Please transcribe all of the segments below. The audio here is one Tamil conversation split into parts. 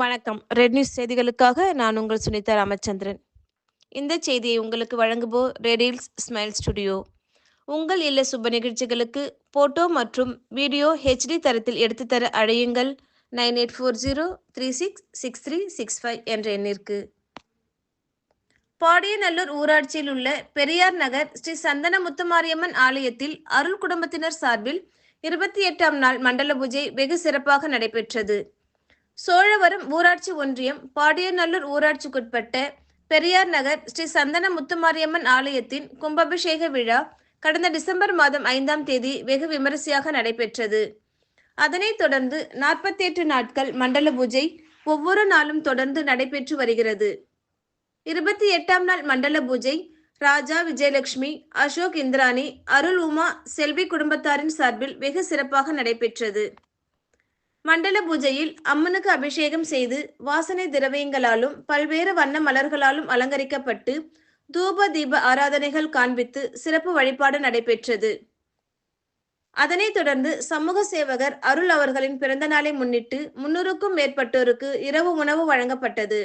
வணக்கம். ரெட் நியூஸ் செய்திகளுக்காக நான் உங்கள் சுனிதா ராமச்சந்திரன். இந்த செய்தியை உங்களுக்கு வழங்குபோ ரெடில்ஸ் ஸ்மைல் ஸ்டுடியோ உங்கள் இல்ல சுப நிகழ்ச்சிகளுக்கு போட்டோ மற்றும் வீடியோ ஹெச்டி தரத்தில் எடுத்துத்தர அழையுங்கள். Nine eight four zero three six six three six five என்ற எண்ணிற்கு. பாடியநல்லூர் ஊராட்சியில் உள்ள பெரியார் நகர் ஸ்ரீ சந்தன முத்துமாரியம்மன் ஆலயத்தில் அருள் குடும்பத்தினர் சார்பில் இருபத்தி எட்டாம் நாள் மண்டல பூஜை வெகு சிறப்பாக நடைபெற்றது. சோழவரம் ஊராட்சி ஒன்றியம் பாடியநல்லூர் ஊராட்சிக்குட்பட்ட பெரியார் நகர் ஸ்ரீ சந்தன முத்துமாரியம்மன் ஆலயத்தின் கும்பாபிஷேக விழா கடந்த டிசம்பர் மாதம் ஐந்தாம் தேதி வெகு விமரிசையாக நடைபெற்றது. அதனைத் தொடர்ந்து நாற்பத்தி எட்டு நாட்கள் மண்டல பூஜை ஒவ்வொரு நாளும் தொடர்ந்து நடைபெற்று வருகிறது. இருபத்தி எட்டாம் நாள் மண்டல பூஜை ராஜா விஜயலட்சுமி அசோக் இந்திராணி அருள் உமா செல்வி குடும்பத்தாரின் சார்பில் வெகு சிறப்பாக நடைபெற்றது. மண்டல பூஜையில் அம்மனுக்கு அபிஷேகம் செய்து வாசனை திரவியங்களாலும் பல்வேறு வண்ண மலர்களாலும் அலங்கரிக்கப்பட்டு தூப தீப ஆராதனைகள் காண்பித்து சிறப்பு வழிபாடு நடைபெற்றது. அதனைத் தொடர்ந்து சமூக சேவகர் அருள் அவர்களின் பிறந்த நாளை முன்னிட்டு முன்னூறுக்கும் மேற்பட்டோருக்கு இரவு உணவு வழங்கப்பட்டது.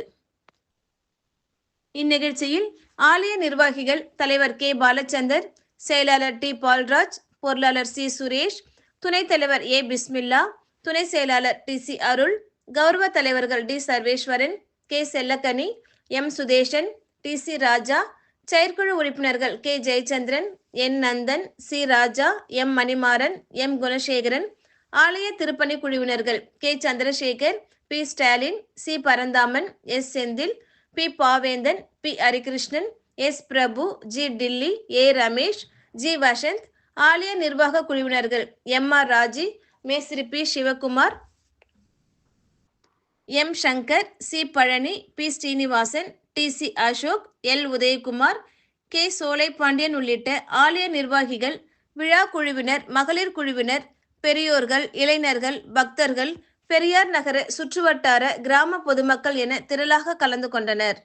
இந்நிகழ்ச்சியில் ஆலய நிர்வாகிகள் தலைவர் கே. பாலச்சந்தர் செயலாளர் டி. பால்ராஜ் பொருளாளர் சி. சுரேஷ் துணைத் தலைவர் ஏ. பிஸ்மில்லா துணை செயலாளர் டி சி அருள் கௌரவ தலைவர்கள் T Sarveswaran K Chellakani M Sudheshan T C Raja செயற்குழு உறுப்பினர்கள் K Jayachandran N Nandan C Raja M Manimaran M Gunasekaran ஆலய திருப்பணி குழுவினர்கள் K Chandrasekar P Stalin C Paranthaman S Senthil P Pavendhan P Harikrishnan S Prabhu G Dilli A Ramesh G Vasanth ஆலய நிர்வாக குழுவினர்கள் எம் ஆர் ராஜி மேஸ்திரி P. Sivakumar M. Shankar C. Palani P. Srinivasan T. C. Ashok L. Udhayakumar K. Solai Pandian உள்ளிட்ட ஆலய நிர்வாகிகள் விழா குழுவினர் மகளிர் குழுவினர் பெரியோர்கள் இளைஞர்கள் பக்தர்கள் பெரியார் நகர சுற்றுவட்டார கிராம பொதுமக்கள் என திரளாக கலந்து கொண்டனர்.